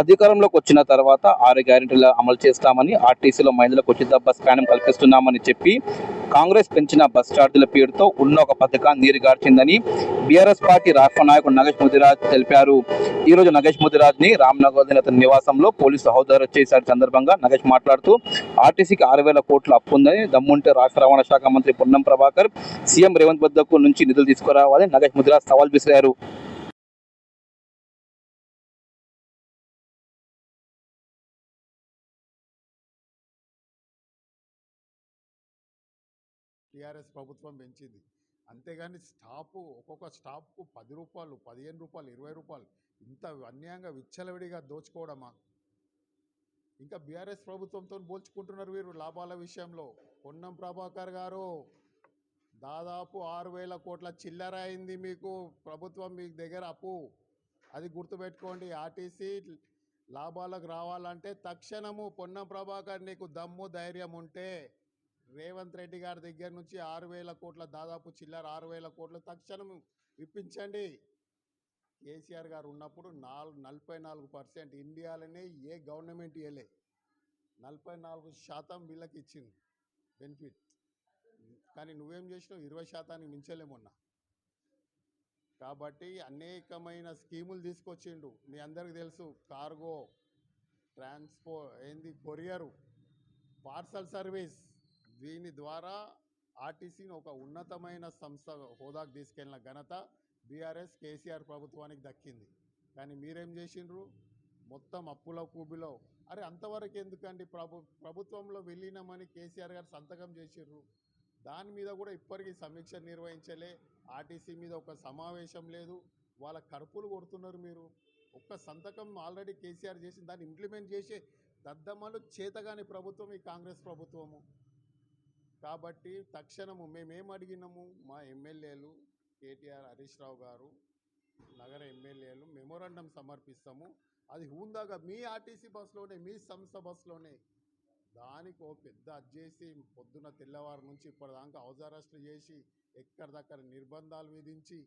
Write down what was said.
అధికారంలోకి వచ్చిన తర్వాత ఆరు గ్యారెంటీలు అమలు చేస్తామని ఆర్టీసీలో మహిళలకు ఉచిత బస్ ప్రయాణం కల్పిస్తున్నామని చెప్పి కాంగ్రెస్ పెంచిన బస్ ఛార్జీల పేరుతో ఉన్న ఒక పథకాన్ని నీరుగార్చిందని బీఆర్ఎస్ పార్టీ రాష్ట్ర నాయకుడు నగేష్ ముదిరాజ్ తెలిపారు. ఈ రోజు నగేష్ ముదిరాజ్ని రామ్నగర్ అతని నివాసంలో పోలీసు హోదారు చేశారు. సందర్భంగా నగేష్ మాట్లాడుతూ ఆర్టీసీకి ఆరు వేల కోట్ల అప్పు ఉందని దమ్ముంటే రాష్ట్ర రవాణా శాఖ మంత్రి పొన్నం ప్రభాకర్ సీఎం రేవంత్ వద్దకు నుంచి నిధులు తీసుకురావాలని నగేష్ ముదిరాజ్ సవాల్ విసిరారు. టీఆర్ఎస్ ప్రభుత్వం పెంచింది. అంతేగాని స్టాపు ఒక్కొక్క స్టాప్కు పది రూపాయలు పదిహేను రూపాయలు ఇరవై రూపాయలు ఇంత అన్యాయంగా విచ్చలవిడిగా దోచుకోవడమా? ఇంకా బీఆర్ఎస్ ప్రభుత్వంతో పోల్చుకుంటున్నారు వీరు లాభాల విషయంలో. పొన్నం ప్రభాకర్ గారు దాదాపు ఆరు వేల కోట్ల చిల్లర అయింది మీకు ప్రభుత్వం మీ దగ్గర అప్పు. అది గుర్తుపెట్టుకోండి ఆర్టీసీ లాభాలకు రావాలంటే తక్షణము పొన్నం ప్రభాకర్ నీకు దమ్ము ధైర్యం ఉంటే రేవంత్ రెడ్డి గారి దగ్గర నుంచి ఆరు వేల కోట్ల దాదాపు చిల్లర ఆరు వేల కోట్ల తక్షణం ఇప్పించండి. కేసీఆర్ గారు ఉన్నప్పుడు నాలుగు నలభై నాలుగు పర్సెంట్ ఇండియాలోనే ఏ గవర్నమెంట్ ఇవ్వలే నలభై నాలుగు శాతం వీళ్ళకి ఇచ్చింది బెనిఫిట్. కానీ నువ్వేం చేసినావు? ఇరవై శాతానికి మించలేమన్నా కాబట్టి అనేకమైన స్కీములు తీసుకొచ్చిండు. మీ అందరికి తెలుసు కార్గో ట్రాన్స్పో ఏంది కొరియరు పార్సల్ సర్వీస్. దీని ద్వారా ఆర్టీసీని ఒక ఉన్నతమైన సంస్థ హోదాకు తీసుకెళ్ళిన ఘనత బీఆర్ఎస్ కేసీఆర్ ప్రభుత్వానికి దక్కింది. కానీ మీరేం చేసిండ్రు? మొత్తం అప్పుల కూబిలో. అరే అంతవరకు ఎందుకండి ప్రభు ప్రభుత్వంలో వెళ్ళినామని కేసీఆర్ గారు సంతకం చేసిర్రు దాని మీద కూడా ఇప్పటికీ సమీక్ష నిర్వహించలే. ఆర్టీసీ మీద ఒక సమావేశం లేదు. వాళ్ళ కరుపులు కొడుతున్నారు మీరు. ఒక్క సంతకం ఆల్రెడీ కేసీఆర్ చేసి దాన్ని ఇంప్లిమెంట్ చేసే దద్దమ్మలు చేతగాని ప్రభుత్వం ఈ కాంగ్రెస్ ప్రభుత్వము. కాబట్టి తక్షణము మేమేం అడిగినాము? మా ఎమ్మెల్యేలు కేటీఆర్ హరీష్ రావు గారు నగర ఎమ్మెల్యేలు మెమోరాండం సమర్పిస్తాము. అది హూందాగా మీ ఆర్టీసీ బస్సులోనే మీ సంస్థ బస్సులోనే. దానికి ఓ పెద్ద అది చేసి పొద్దున తెల్లవారు నుంచి ఇప్పటిదాకా అవజారస్టులు చేసి ఎక్కడిదక్కడ నిర్బంధాలు విధించి